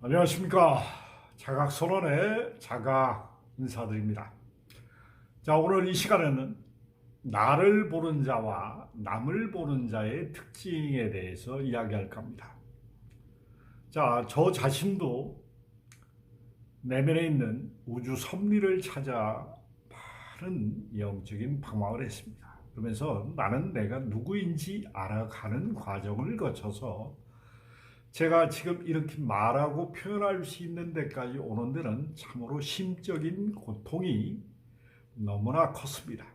안녕하십니까. 자각선언의 자각 인사드립니다. 자, 오늘 이 시간에는 나를 보는 자와 남을 보는 자의 특징에 대해서 이야기할까 합니다. 자, 저 자신도 내면에 있는 우주 섭리를 찾아 많은 영적인 방황을 했습니다. 그러면서 나는 내가 누구인지 알아가는 과정을 거쳐서 제가 지금 이렇게 말하고 표현할 수 있는 데까지 오는 데는 참으로 심적인 고통이 너무나 컸습니다.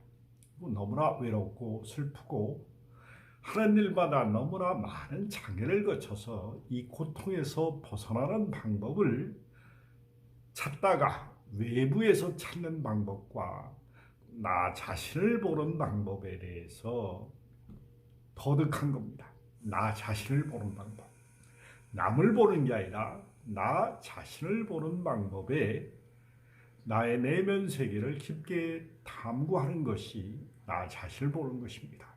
너무나 외롭고 슬프고 하는 일마다 너무나 많은 장애를 거쳐서 이 고통에서 벗어나는 방법을 찾다가 외부에서 찾는 방법과 나 자신을 보는 방법에 대해서 터득한 겁니다. 나 자신을 보는 방법. 남을 보는 게 아니라 나 자신을 보는 방법에 나의 내면 세계를 깊게 탐구하는 것이 나 자신을 보는 것입니다.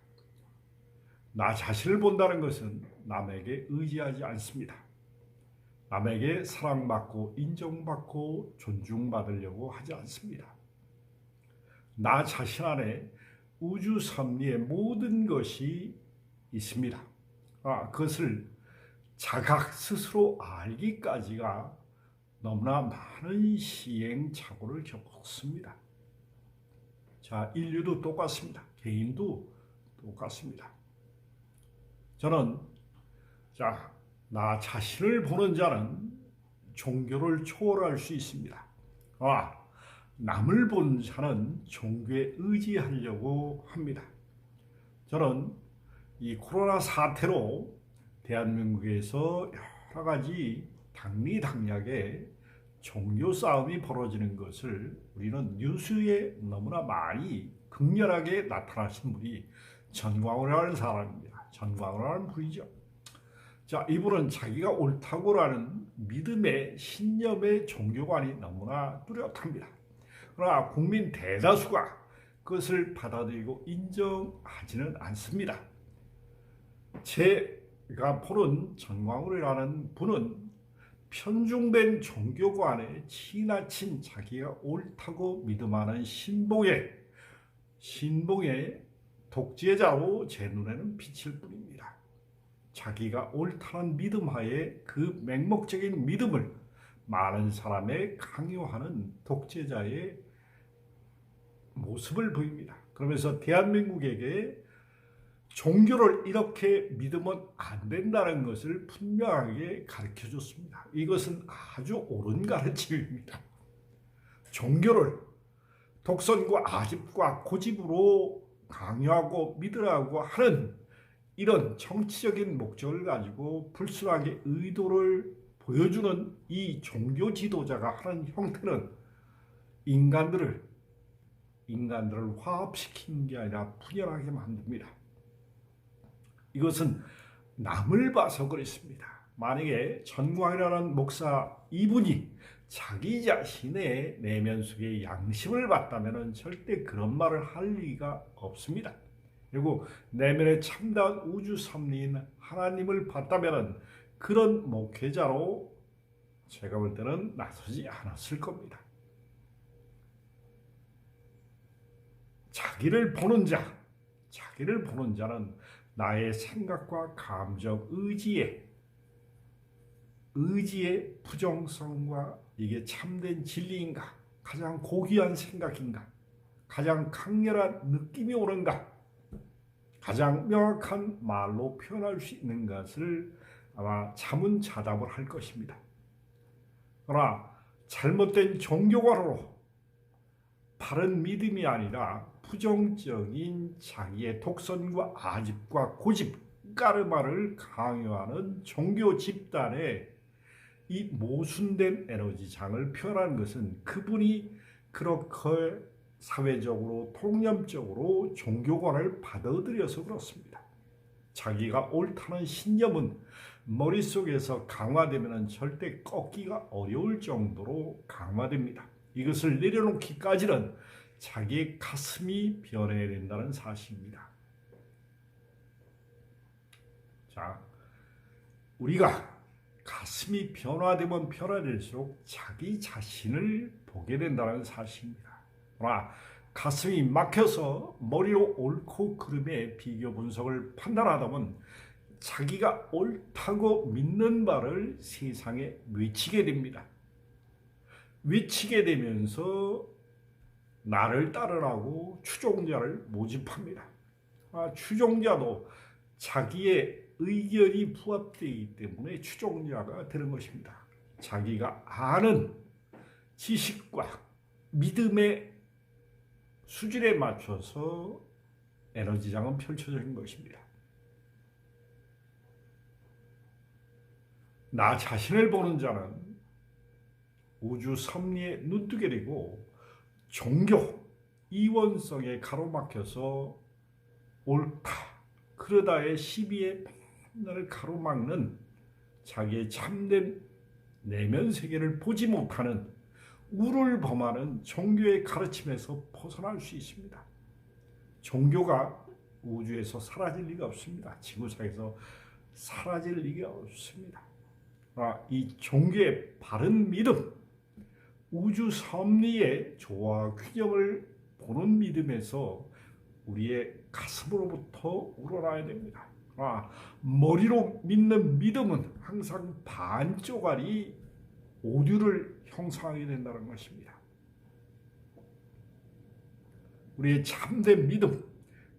나 자신을 본다는 것은 남에게 의지하지 않습니다. 남에게 사랑받고 인정받고 존중받으려고 하지 않습니다. 나 자신 안에 우주 섭리의 모든 것이 있습니다. 아, 그것을 자각 스스로 알기까지가 너무나 많은 시행착오를 겪었습니다. 자, 인류도 똑같습니다. 개인도 똑같습니다. 저는 자, 나 자신을 보는 자는 종교를 초월할 수 있습니다. 아, 남을 본 자는 종교에 의지하려고 합니다. 저는 이 코로나 사태로 대한민국에서 여러 가지 당리당략의 종교 싸움이 벌어지는 것을 우리는 뉴스에 너무나 많이 극렬하게 나타나신 분이 전광훈이라는 사람입니다. 전광훈이라는 분이죠. 자, 이분은 자기가 옳다고라는 믿음의 신념의 종교관이 너무나 뚜렷합니다. 그러나 국민 대다수가 그것을 받아들이고 인정하지는 않습니다. 제 가 보는 전광훈이라는 분은 편중된 종교관에 지나친 자기가 옳다고 믿음하는 신봉의 신봉의 독재자로 제 눈에는 비칠 뿐입니다. 자기가 옳다는 믿음하에 그 맹목적인 믿음을 많은 사람에 강요하는 독재자의 모습을 보입니다. 그러면서 대한민국에게 종교를 이렇게 믿으면 안 된다는 것을 분명하게 가르쳐 줬습니다. 이것은 아주 옳은 가르침입니다. 종교를 독선과 아집과 고집으로 강요하고 믿으라고 하는 이런 정치적인 목적을 가지고 불순하게 의도를 보여주는 이 종교 지도자가 하는 형태는 인간들을 인간들을 화합시키는 게 아니라 분열하게 만듭니다. 이것은 남을 봐서 그렇습니다. 만약에 전광이라는 목사 이분이 자기 자신의 내면 속에 양심을 봤다면 절대 그런 말을 할 리가 없습니다. 그리고 내면에 참다운 우주 섭리인 하나님을 봤다면 그런 목회자로 제가 볼 때는 나서지 않았을 겁니다. 자기를 보는 자, 자기를 보는 자는 나의 생각과 감정, 의지에 의지의 부정성과 이게 참된 진리인가? 가장 고귀한 생각인가? 가장 강렬한 느낌이 오는가? 가장 명확한 말로 표현할 수 있는 것을 아마 자문자답을 할 것입니다. 그러나 잘못된 종교관으로 바른 믿음이 아니라 부정적인 자기의 독선과 아집과 고집, 까르마를 강요하는 종교 집단의 이 모순된 에너지장을 표현하는 것은 그분이 그렇게 사회적으로 통념적으로 종교관을 받아들여서 그렇습니다. 자기가 옳다는 신념은 머릿속에서 강화되면 절대 꺾기가 어려울 정도로 강화됩니다. 이것을 내려놓기까지는 자기의 가슴이 변해야 된다는 사실입니다. 자, 우리가 가슴이 변화되면 변화될수록 자기 자신을 보게 된다는 사실입니다. 그러나 가슴이 막혀서 머리로 옳고 그름의 비교 분석을 판단하다 보면 자기가 옳다고 믿는 바를 세상에 외치게 됩니다. 외치게 되면서 나를 따르라고 추종자를 모집합니다. 아, 추종자도 자기의 의견이 부합되기 때문에 추종자가 되는 것입니다. 자기가 아는 지식과 믿음의 수준에 맞춰서 에너지장은 펼쳐지는 것입니다. 나 자신을 보는 자는 우주 섭리에 눈뜨게 되고 종교 이원성에 가로막혀서 옳다 그러다의 시비에 맨날 가로막는 자기의 참된 내면 세계를 보지 못하는 우를 범하는 종교의 가르침에서 벗어날 수 있습니다. 종교가 우주에서 사라질 리가 없습니다. 지구상에서 사라질 리가 없습니다. 아, 이 종교의 바른 믿음, 우주 섭리의 조화 균형을 보는 믿음에서 우리의 가슴으로부터 우러나야 됩니다. 아, 머리로 믿는 믿음은 항상 반쪽알이 오류를 형성하게 된다는 것입니다. 우리의 참된 믿음,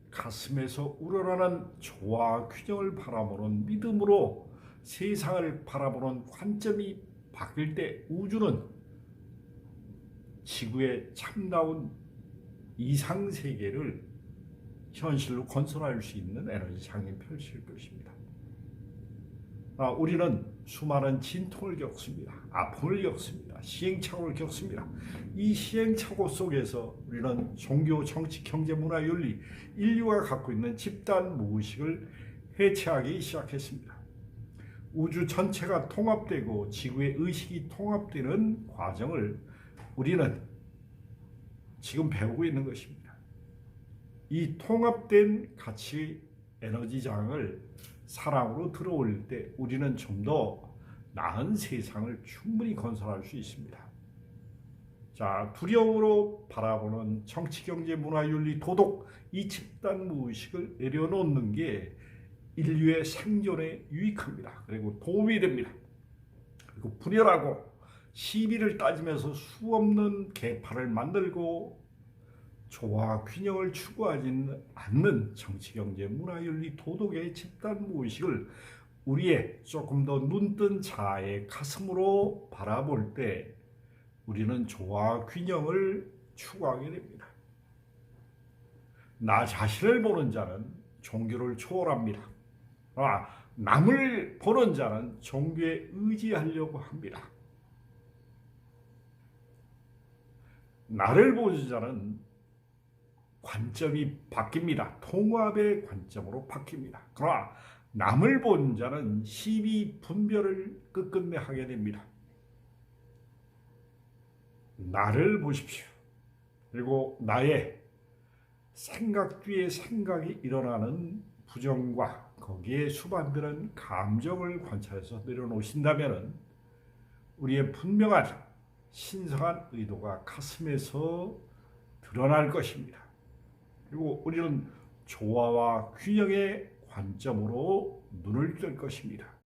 가슴에서 우러나는 조화 균형을 바라보는 믿음으로 세상을 바라보는 관점이 바뀔 때 우주는 지구의 참다운 이상 세계를 현실로 건설할 수 있는 에너지 장이 펼칠 것입니다. 아, 우리는 수많은 진통을 겪습니다. 아픔을 겪습니다. 시행착오를 겪습니다. 이 시행착오 속에서 우리는 종교, 정치, 경제, 문화, 윤리, 인류가 갖고 있는 집단 무의식을 해체하기 시작했습니다. 우주 전체가 통합되고 지구의 의식이 통합되는 과정을 우리는 지금 배우고 있는 것입니다. 이 통합된 가치 에너지장을 사랑으로 들어올릴 때 우리는 좀 더 나은 세상을 충분히 건설할 수 있습니다. 자, 두려움으로 바라보는 정치, 경제, 문화, 윤리, 도덕 이 집단 무의식을 내려놓는 게 인류의 생존에 유익합니다. 그리고 도움이 됩니다. 그리고 분열하고 시비를 따지면서 수없는 개파를 만들고 조화 균형을 추구하지 않는 정치, 경제, 문화, 윤리, 도덕의 집단 무의식을 우리의 조금 더 눈뜬 자의 가슴으로 바라볼 때 우리는 조화 균형을 추구하게 됩니다. 나 자신을 보는 자는 종교를 초월합니다. 아, 남을 보는 자는 종교에 의지하려고 합니다. 나를 보는 자는 관점이 바뀝니다. 통합의 관점으로 바뀝니다. 그러나 남을 본 자는 시비 분별을 끝끝내 하게 됩니다. 나를 보십시오. 그리고 나의 생각 뒤에 생각이 일어나는 부정과 거기에 수반되는 감정을 관찰해서 내려놓으신다면 우리의 분명한 신성한 의도가 가슴에서 드러날 것입니다. 그리고 우리는 조화와 균형의 관점으로 눈을 뜰 것입니다.